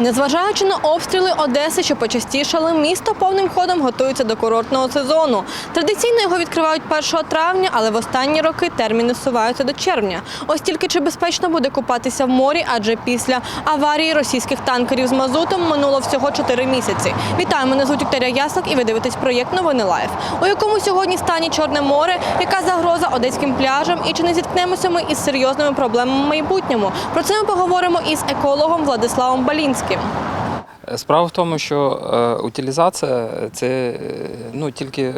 Незважаючи на обстріли Одеси, що почастішали, місто повним ходом готується до курортного сезону. Традиційно його відкривають 1 травня, але в останні роки терміни суваються до червня. Ось тільки чи безпечно буде купатися в морі, адже після аварії російських танкерів з мазутом минуло всього 4 місяці. Вітаю, мене звуть Вікторія Яслик і ви дивитесь проєкт Новини Лайф, у якому сьогодні стані Чорне море, яка загроза одеським пляжам і чи не зіткнемося ми із серйозними проблемами в майбутньому. Про це ми поговоримо із екологом Владиславом Балінським. Справа в тому, що е, утилізація це е, ну, тільки е,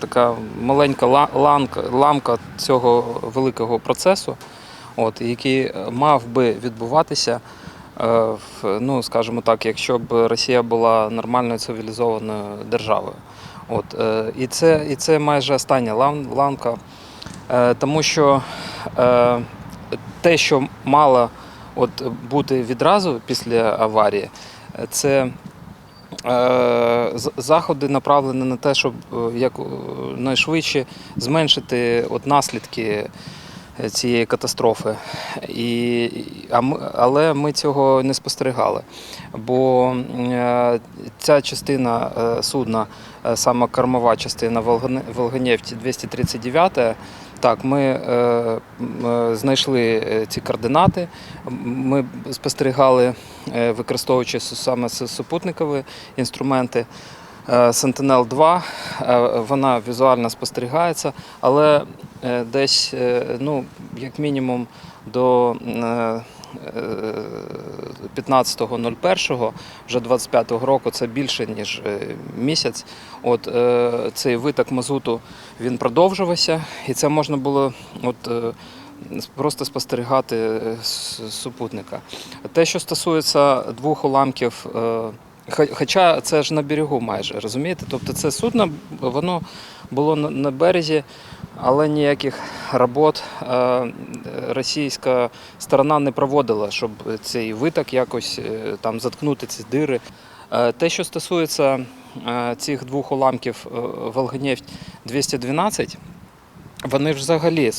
така маленька ланка, ламка цього великого процесу, от, який мав би відбуватися, ну, скажімо так, якщо б Росія була нормальною цивілізованою державою. От, і, це, і це майже остання ланка, тому що те, що мало от, бути відразу після аварії, це е, заходи направлені на те, щоб е, як е, найшвидше зменшити от наслідки е, цієї катастрофи. І, а ми, але ми цього не спостерігали. Бо е, ця частина судна, саме кормова частина Волганефті 239, так, ми е, е, знайшли е, ці координати. Ми спостерігали, е, використовуючи саме супутникові інструменти. Sentinel 2 е, вона візуально спостерігається, але десь, ну, як мінімум, до 15.01, вже 25-го року, це більше ніж е, місяць. От е, цей виток мазуту він продовжувався, і це можна було от, е, просто спостерігати супутника. Те, що стосується двох уламків. Хоча це ж на берегу майже, розумієте? Тобто це судно, воно було на березі, але ніяких робот е, російська сторона не проводила, щоб цей виток якось е, там заткнути ці дири. Е, Те, що стосується цих двох уламків Волгонефть 212, вони взагалі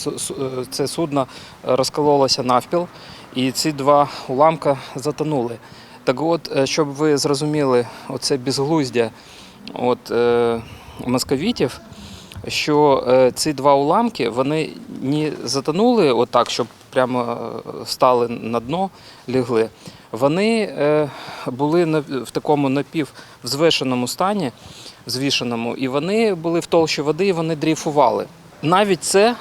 це судно розкололося навпіл, і ці два уламка затонули. Так от, щоб ви зрозуміли, оце безглуздя от, московітів, що е, ці два уламки вони не затонули отак, щоб прямо е, стали на дно, лягли. Вони е, були в такому напіввзвешеному стані, взвішеному, і вони були в толщі води, і вони дрейфували. Навіть це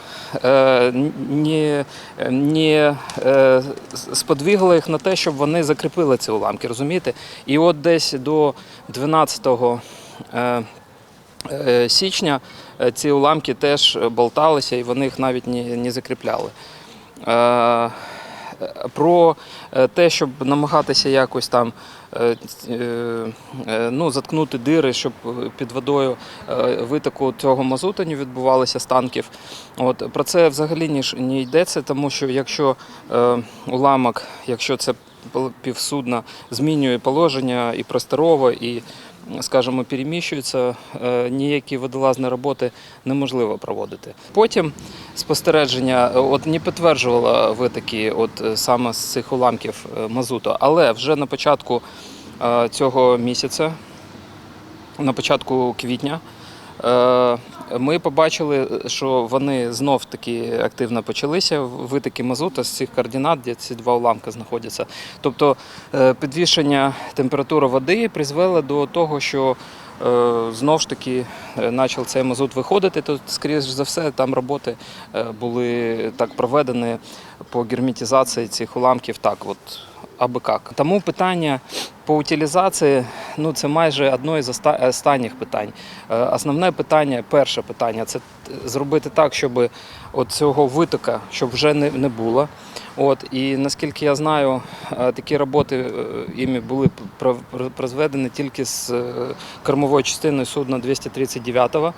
не, не сподвигло їх на те, щоб вони закріпили ці уламки, розумієте? І от десь до 12 е, е, січня ці уламки теж болталися і вони їх навіть не, закріпляли. Е, Про е, те, щоб намагатися якось там е, е, е, ну, заткнути дири, щоб під водою е, витоку цього мазуту не відбувалося з танків. От, про це взагалі не йдеться, тому що якщо е, уламок, якщо це півсудна змінює положення і просторово, і скажімо, переміщується, е, ніякі водолазні роботи неможливо проводити. Потім спостереження е, от не підтверджувало витоки от е, саме з цих уламків мазуту, але вже на початку цього місяця, на початку квітня, ми побачили, що вони знов таки активно почалися витоки мазута з цих координат, де ці два уламки знаходяться. Тобто підвішення температури води призвело до того, що е, знов ж таки е, почав цей мазут виходити. То, скоріш за все, там роботи е, були так проведені по герметизації цих уламків так, от аби як. Тому питання по утилізації ну, це майже одне з останніх питань. Основне питання, перше питання це зробити так, щоб от цього витока щоб вже не, не було. От, і наскільки я знаю, е, такі роботи е, іми були про- про- прозведені тільки з е, кормовою частиною судна 239-го.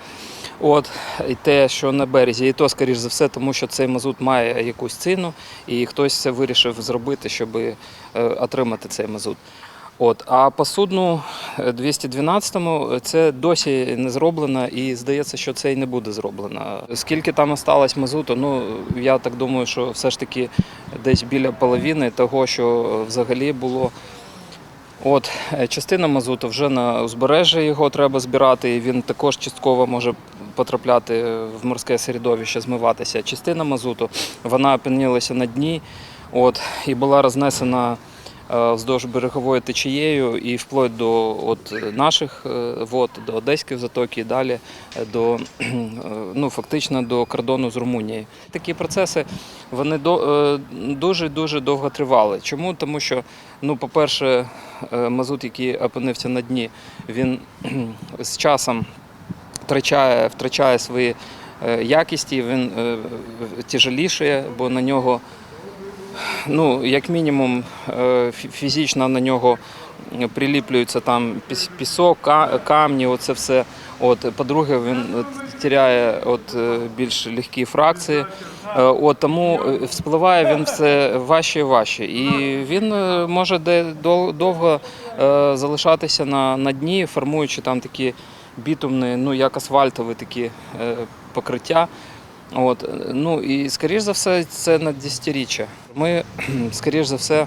От, і те, що на березі, і то, скоріш за все, тому що цей мазут має якусь ціну, і хтось це вирішив зробити, щоб отримати цей мазут. От, а по судну е, 212-му це досі не зроблено, і здається, що це і не буде зроблено. Скільки там осталось мазуту, ну я так думаю, що все ж таки десь біля половини того, що взагалі було От е, частина мазуту вже на узбережжі його треба збирати. і Він також частково може потрапляти в морське середовище, змиватися. Частина мазуту вона опинилася на дні, от і була рознесена е, вздовж береговою течією і вплоть до от, наших е, вод, до Одеської затоки і далі е, до е, ну, фактично до кордону з Румунією. Такі процеси вони дуже дуже довго тривали. Чому? Тому що, ну, по-перше, е, мазут, який опинився на дні, він з часом втрачає, втрачає свої е, якісті, він е, тяжелішає, бо на нього, ну, як мінімум, е, фізично на нього приліплюється там пісок, камні, оце все. От, по-друге, він е, тіряє е, більш легкі фракції. От, тому вспливає він все важче і важче. І він може довго залишатися на, на дні, формуючи там такі бітумні, ну як асфальтові такі покриття. От, ну і скоріш за все, це на десятиріччя. Ми, скоріш за все,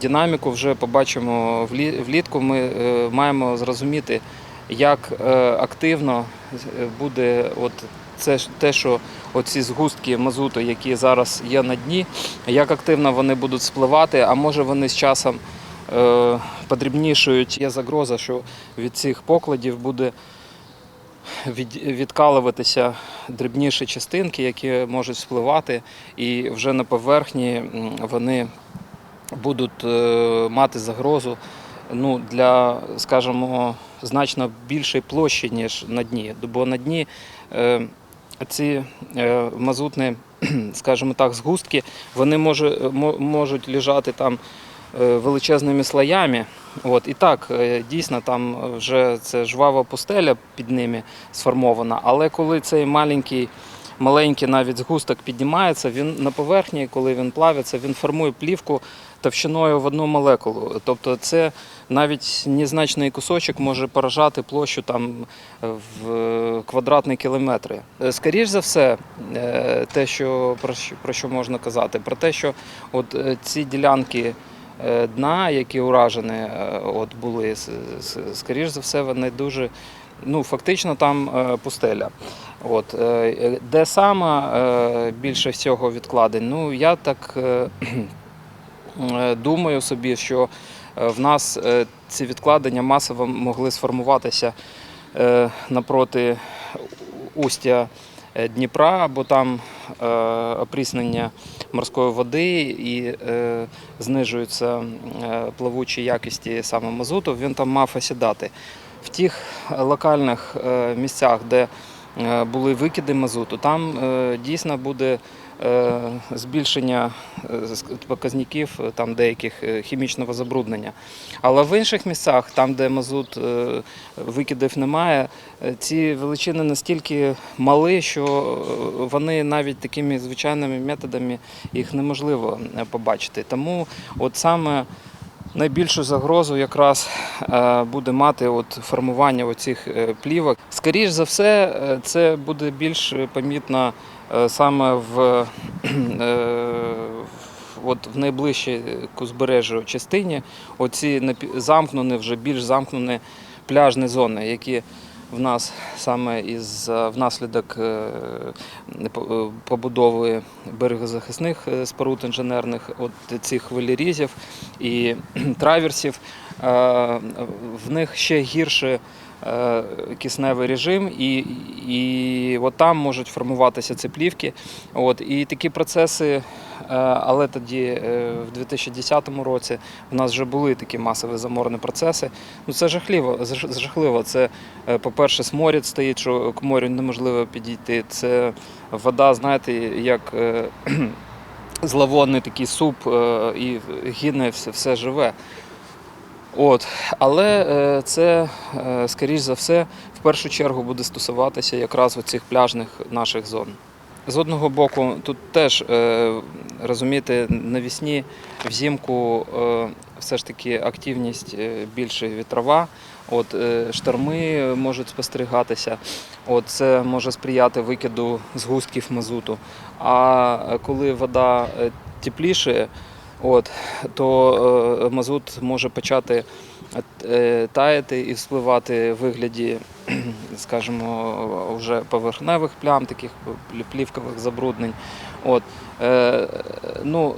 динаміку вже побачимо влітку. Ми е, маємо зрозуміти, як е, активно е, буде от це те, що оці згустки мазуту, які зараз є на дні, як активно вони будуть спливати, а може вони з часом подрібнішують. Є загроза, що від цих покладів буде відкалуватися дрібніші частинки, які можуть спливати, і вже на поверхні вони будуть е, мати загрозу ну, для, скажімо, значно більшої площі, ніж на дні. Бо на дні е, ці е, мазутні, скажімо так, згустки, вони може, можуть лежати там е, величезними слоями. От, і так, е, дійсно, там вже це жвава пустеля під ними сформована, але коли цей маленький, маленький навіть згусток піднімається, він на поверхні, коли він плавиться, він формує плівку товщиною в одну молекулу. Тобто це навіть незначний кусочок може поражати площу там в квадратні кілометри. Е, Скоріш за все, е, те, що про що, можна казати, про те, що от е, ці ділянки е, дна, які уражені е, от були, скоріш за все, вони дуже. Ну, фактично там е, пустеля. От, е, де саме е, більше всього відкладень? Ну, я так е, е, думаю собі, що е, в нас е, ці відкладення масово могли сформуватися е, напроти устя е, Дніпра, бо там е, опріснення морської води і е, знижуються е, плавучі якості саме мазуту, він там мав осідати. В тих локальних е, місцях, де е, були викиди мазуту, там е, дійсно буде е, збільшення е, показників е, там деяких е, хімічного забруднення. Але в інших місцях, там, де мазут е, викидів немає, е, ці величини настільки малі, що е, вони навіть такими звичайними методами їх неможливо е, побачити. Тому от саме найбільшу загрозу якраз е, буде мати от формування оцих е, плівок. Скоріш за все, е, це буде більш помітно е, саме в, е, от в найближчій узбережжю частині. Оці замкнені, вже більш замкнені пляжні зони, які в нас саме із е, внаслідок е, по- е, побудови берегозахисних е, споруд інженерних, от цих хвилерізів і траверсів, е, в них ще гірше е, кисневий режим, і, і от там можуть формуватися ці плівки. От, і такі процеси, е, але тоді е, в 2010 році в нас вже були такі масові заморні процеси. Ну це жахливо. жахливо. Це, е, по-перше, сморід стоїть, що к морю неможливо підійти. Це вода, знаєте, як е, зловонний такий суп, е, і гине все, все живе. От. Але е, це, е, скоріш за все, в першу чергу буде стосуватися якраз оцих пляжних наших зон. З одного боку, тут теж е, розумієте, навісні, взимку е, все ж таки активність більше вітрова, от, шторми можуть спостерігатися, от, це може сприяти викиду згустків мазуту. А коли вода тепліше, от, то е, мазут може почати е, таяти і вспливати в вигляді, скажімо, вже поверхневих плям, таких плівкових забруднень. От, е, ну,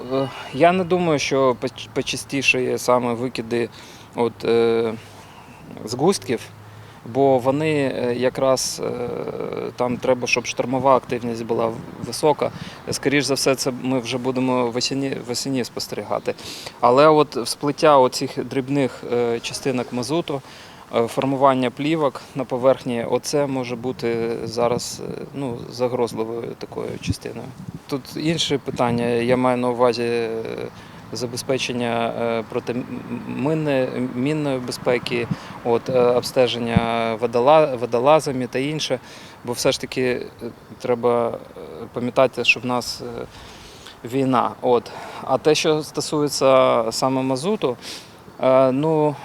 я не думаю, що поч- почастішає саме викиди от, згустків, бо вони е, якраз е, там треба, щоб штормова активність була висока. Скоріше за все, це ми вже будемо весені, весені спостерігати. Але от всплиття оцих дрібних е, частинок мазуту, формування плівок на поверхні, оце може бути зараз ну, загрозливою такою частиною. Тут інше питання. Я маю на увазі забезпечення е, протимінної безпеки, от, е, обстеження водолазами та інше. Бо все ж таки е, треба пам'ятати, що в нас війна. От. А те, що стосується саме мазуту, ну,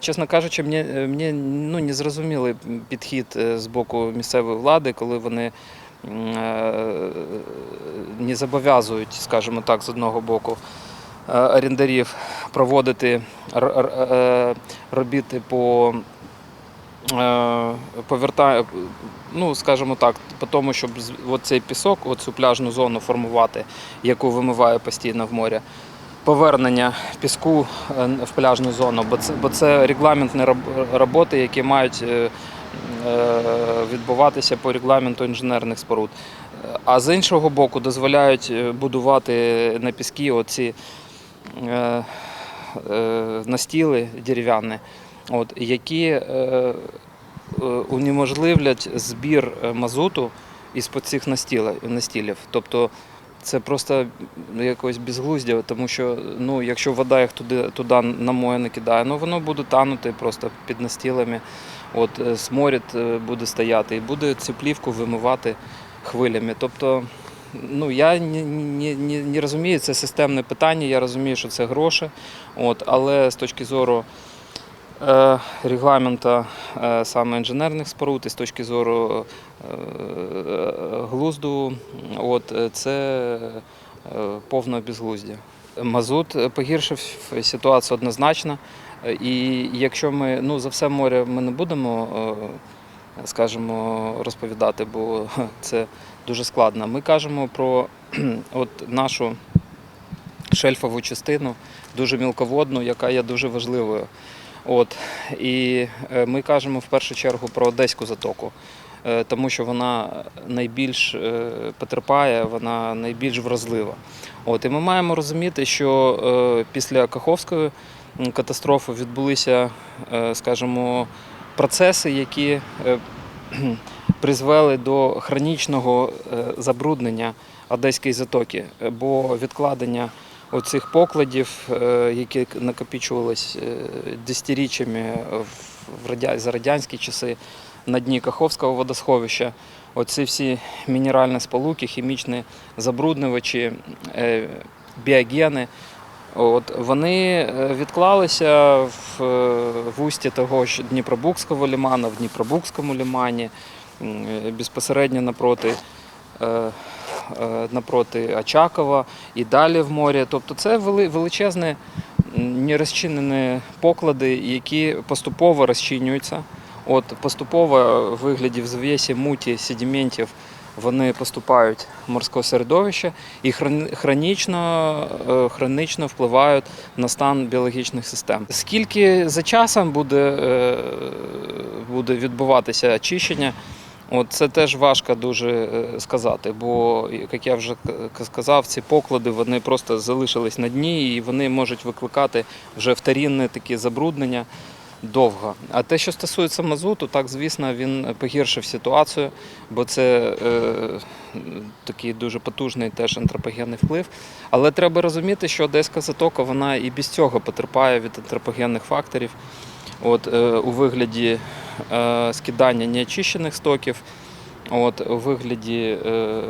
чесно кажучи, мені, мені ну, не зрозумілий підхід з боку місцевої влади, коли вони не зобов'язують, скажімо так, з одного боку орендарів проводити е, робіти по е, повертає, ну скажімо так, по тому, щоб цей пісок, оцю пляжну зону формувати, яку вимиває постійно в морі. Повернення піску е, в пляжну зону, бо це, бо це регламентні роботи, які мають е, е, відбуватися по регламенту інженерних споруд. Е, А з іншого боку, дозволяють е, будувати на піскі оці е, е, настіли дерев'яні, які е, е, унеможливлять збір е, мазуту із-под цих настілів. Тобто це просто якось безглуздя, тому що ну, якщо вода їх туди, туди на море не кидає, ну воно буде танути просто під настілами. От е, сморід е, буде стояти і буде цю плівку вимивати хвилями. Тобто, ну я не, не, не, розумію, це системне питання. Я розумію, що це гроші. От, але з точки зору е, регламенту е, саме інженерних споруд і з точки зору е, глузду, от, е, це е, повне безглуздя. Мазут е, погіршив ситуацію однозначно. Е, І якщо ми ну, за все море ми не будемо, е, скажімо, розповідати, бо це дуже складно. Ми кажемо про от нашу шельфову частину, дуже мілководну, яка є дуже важливою. От. І е, ми кажемо в першу чергу про Одеську затоку, е, тому що вона найбільш е, потерпає, вона найбільш вразлива. От. І ми маємо розуміти, що після Каховської катастрофи відбулися, скажімо, процеси, які призвели до хронічного е, забруднення Одеської затоки, е, бо відкладення оцих покладів, е, які накопичувались е, десятиріччями за радянські часи на дні Каховського водосховища. Оці всі мінеральні сполуки, хімічні забруднювачі, біогени. От, вони е, відклалися в, е, в усті того ж Дніпробукського лиману, в Дніпробукському лимані, е, безпосередньо напроти, напроти Очакова і далі в морі. Тобто це вели- величезні нерозчинені поклади, які поступово розчинюються. От поступово в вигляді в зв'язі муті sedimентів вони поступають в морське середовище і хронічно, е, хронічно впливають на стан біологічних систем. Скільки за часом буде, е, буде відбуватися очищення? От це теж важко дуже е, сказати, бо, як я вже сказав, ці поклади вони просто залишились на дні і вони можуть викликати вже вторинне такі забруднення довго. А те, що стосується мазуту, так звісно, він погіршив ситуацію, бо це е, такий дуже потужний теж антропогенний вплив. Але треба розуміти, що Одеська затока вона і без цього потерпає від антропогенних факторів. От, е, у вигляді е, скидання неочищених стоків, От, у вигляді е,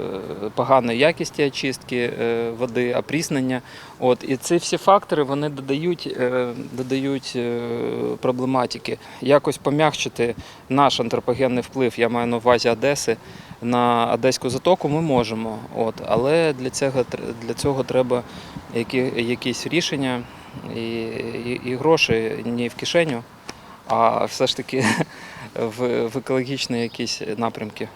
поганої якісті очистки е, води, опріснення. От, і ці всі фактори вони додають, е, додають е, проблематики. Якось пом'якшити наш антропогенний вплив, я маю на увазі Одеси, на Одеську затоку ми можемо. От, але для цього, для цього треба які, якісь рішення і, і, і гроші не в кишеню, а все ж таки в, в екологічні якісь напрямки.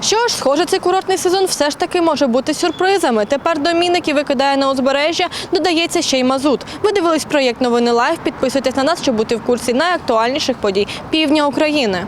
Що ж, схоже, цей курортний сезон все ж таки може бути сюрпризами. Тепер до мін, викидає на узбережжя, додається ще й мазут. Ви дивились проєкт Новини Лайв. Підписуйтесь на нас, щоб бути в курсі найактуальніших подій півдня України.